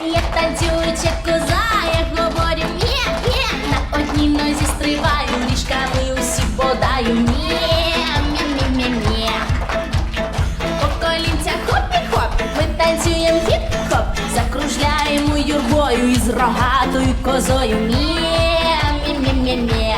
Я танцююча коза, я говорю мє, мє На одній нозі стрибаю, ріжками усі подаю. Мє По колінцях хоп-і-хоп, ми танцюємо хіп-хоп Закружляємо юрбою із рогатою козою. Мє, мє, мє, мє, мє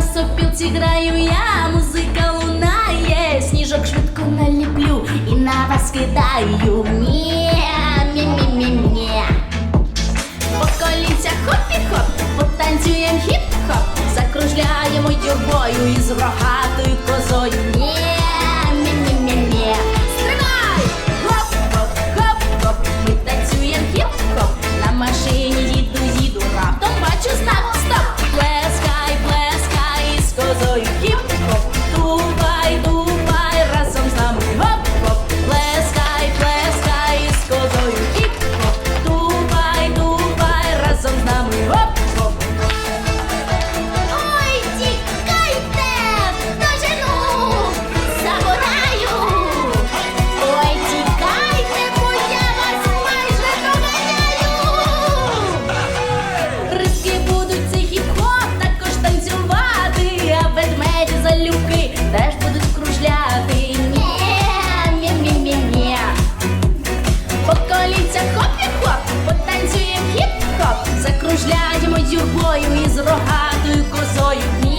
На сопілці граю я, музика лунає, сніжок швидко наліплю і на вас кидаю. Ні, мі мі мі. По колінцях хоп-і-хоп, потанцюєм хіп-хоп, закружляємо юрбою із рогатою Сплять мою юрбою із рогатою козою.